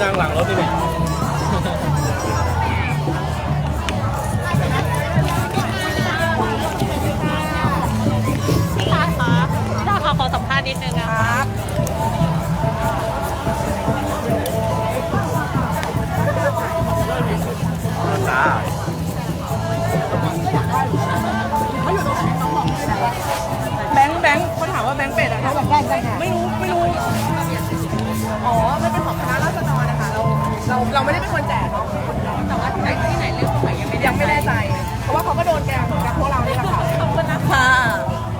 สร้างหลังรถนี่เนี่ยพี่ตาคะพี่ตาคะขอสัมภาษณ์นิดนึงนะคะจ้าแบงค์แบงค์เขาถามว่าแบงค์เป็ดอะเขาแบบไม่รู้ไม่รู้ เราเราเราไม่ได้เป็นคนแจกเนาะแต่ว่าที่ไหนที่ไหนเรื่องไหนยังไม่ยังไม่แน่ใจ เพราะว่าเขาก็โดนแกงเหมือนกับพวกเรานี่แหละค่ะขอบคุณนะคะค่ะ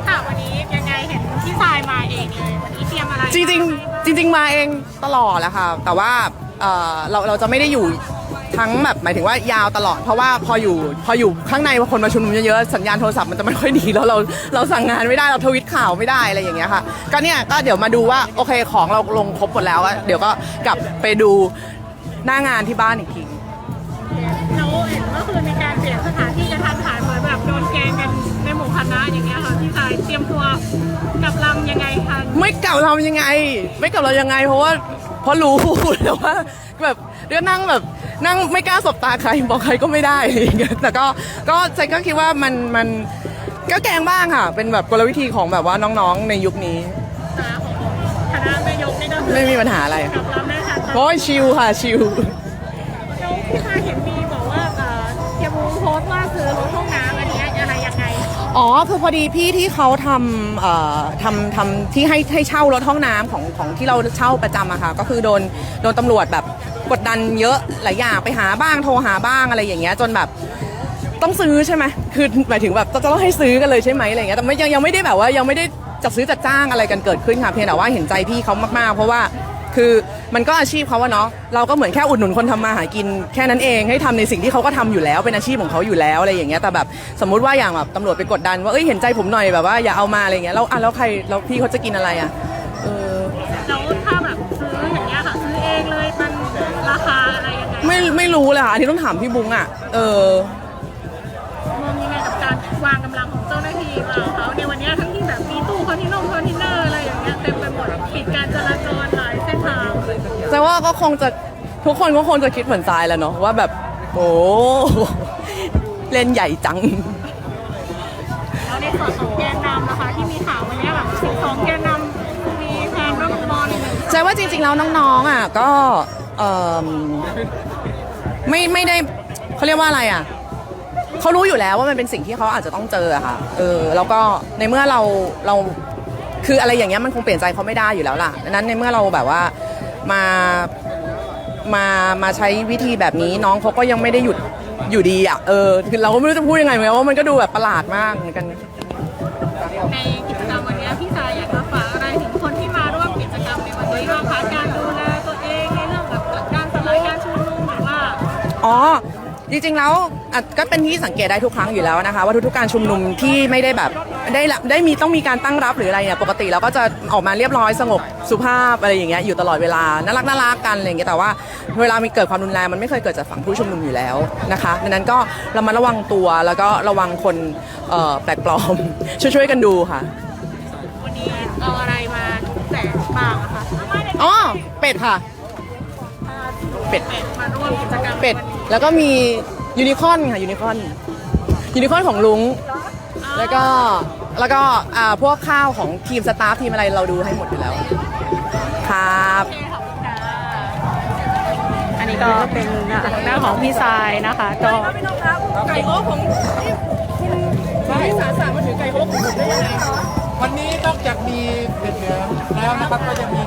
ค่ะวันนี้ยังไงเห็นพี่ทรายมาเองเลยวันนี้เตรียมอะไรจริงๆจริง ๆ มาเองตลอดแหละค่ะ แต่ว่าเอ่อเราเราจะไม่ได้อยู่ทั้งแบบหมายถึงว่ายาวตลอด เพราะว่าพออยู่พออยู่ข้างในคนมาชุมนุมเยอะๆสัญญาณโทรศัพท์มันจะไม่ค่อยดีแล้วเราเราสั่งงานไม่ได้เราทวิตข่าวไม่ได้อะไรอย่างเงี้ยค่ะก็เนี่ยก็เดี๋ยวมาดูว่าโอเคของเราลงครบหมดแล้วอะเดี๋ยวก็กลับไปดู หน้างานที่บ้านอีกทีเราเห็นว่าคือมีการเปลี่ยนสถานที่กระทันหันเหมือนแบบโดนแกล้งกันในหมู่คณะอย่างเงี้ยค่ะพี่ทรายเตรียมตัวกลับลำยังไงคะไม่กลับเรายังไง ไม่กลับเรายังไง เพราะว่าเพราะรู้แต่ว่าแบบเรื่องนั่งแบบนั่งไม่กล้าสบตาใครบอกใครก็ไม่ได้อะไรอย่างเงี้ยแต่ก็ก็ใจก็คิดว่ามันมันก็แกล้งบ้างค่ะ เป็นแบบกลวิธีของแบบว่าน้องๆในยุคนี้ ไม่มีปัญหาอะไรกลับลำได้ทันตอนโอ้ยชิลค่ะชิลแล้วพี่ทรายเห็นมีบอกว่าเอ่อเทียบูโพสต์ว่าซื้อรถห้องน้ำอันเนี้ยอะไรยังไงอ๋อคือพอดีพี่ที่เขาทำเอ่อทำทำที่ให้ให้เช่ารถห้องน้ำของของที่เราเช่าประจำอะค่ะ ก็คือโดนโดนตำรวจแบบกดดันเยอะหลายอย่างไปหาบ้างโทรหาบ้างอะไรอย่างเงี้ยจนแบบ ต้องซื้อใช่ไหมคือหมายถึงแบบจะต้องให้ซื้อกันเลยใช่ไหมอะไรเงี้ย แต่ไม่ยังยังไม่ได้แบบว่ายังไม่ได้ จัดซื้อจัดจ้างอะไรกันเกิดขึ้นค่ะเพียงแต่ว่าเห็นใจพี่เขามากๆ เพราะว่าคือมันก็อาชีพเขาว่าเนาะเราก็เหมือนแค่อุดหนุนคนทำมาหากินแค่นั้นเองให้ทำในสิ่งที่เขาก็ทำอยู่แล้วเป็นอาชีพของเขาอยู่แล้วอะไรอย่างเงี้ยแต่แบบสมมุติว่าอย่างแบบตำรวจไปกดดันว่าเอ้ยเห็นใจผมหน่อยแบบว่าอย่าเอามาอะไรเงี้ยแล้วอะแล้วใครแล้วพี่เขาจะกินอะไรอะเออแล้วถ้าแบบซื้ออย่างเงี้ยค่ะซื้อเองเลยมันราคาอะไรยังไงไม่ไม่รู้เลยค่ะอันนี้ต้องถามพี่บุ้งอะเออ การจราจรหลายเส้นทางแต่ว่าก็คงจะทุกคนก็คงจะคิดเหมือนทรายแหล้วเนาะว่าแบบ โอ้เล่นใหญ่จัง แล้วในส่วนของแกนนำนะคะที่มีข่าววันเนี้ยแบบ12แกนนำมีแฟนร่วมมอหนึ่งใช่ว่าจริงๆแล้วน้องๆอะก็เอิ่มไม่ไม่ได้เขาเรียกว่าอะไรอะเขารู้อยู่แล้วว่ามันเป็นสิ่งที่เขาอาจจะต้องเจออะค่ะเออแล้วก็ในเมื่อเราเรา คืออะไรอย่างเงี้ยมันคงเปลี่ยนใจเขาไม่ได้อยู่แล้วล่ะดังนั้นในเมื่อเราแบบว่ามามามาใช้วิธีแบบนี้น้องเขาก็ยังไม่ได้หยุดอยู่ดีอะเออคือเราก็ไม่รู้จะพูดยังไงเหมือนกันว่ามันก็ดูแบบประหลาดมากเหมือนกันในกิจกรรมวันเนี้ยพี่สายอยากจะฝากอะไรถึงคนที่มาร่วมกิจกรรมในวันนี้บ้างคะการดูแลตัวเองในเรื่องแบบการสลายการชุมนุมหรือว่าอ๋อจริงๆแล้ว อะก็เป็นที่สังเกตได้ทุกครั้งอยู่แล้วนะคะ ว่าทุกๆการชุมนุมที่ไม่ได้แบบได้ละได้มีต้องมีการตั้งรับหรืออะไรเนี่ยปกติเราก็จะออกมาเรียบร้อยสงบสุภาพอะไรอย่างเงี้ยอยู่ตลอดเวลาน่ารักน่ารักกันอะไรอย่างเงี้ยแต่ว่าเวลามีเกิดความรุนแรงมันไม่เคยเกิดจากฝั่งผู้ชุมนุมอยู่แล้วนะคะดังนั้นก็เรามาระวังตัวแล้วก็ระวังคนเอ่อแปลกปลอม ช่วยๆกันดูค่ะ วันนี้เอาอะไรมาแจกบ้างอะคะอ๋อเป็ดค่ะ เป็ดเป็ดมาร่วมกิจกรรมเป็ด แล้วก็มี ยูนิคอร์นค่ะยูนิคอร์นยูนิคอร์นของลุง แล้วก็แล้วก็อ่าพวกข้าวของทีมสตาฟทีมอะไรเราดูให้หมดอยู่แล้ว ครับโอเคขอบคุณค่ะอันนี้ก็เป็นหน้าของพี่ทรายนะคะ ก็ไก่โอ๊ผมคุณสาสามาถือไก่โอ๊ของผมได้ยังไงวันนี้นอกจากมีเป็ดเหลืองแล้วนะครับก็จะมี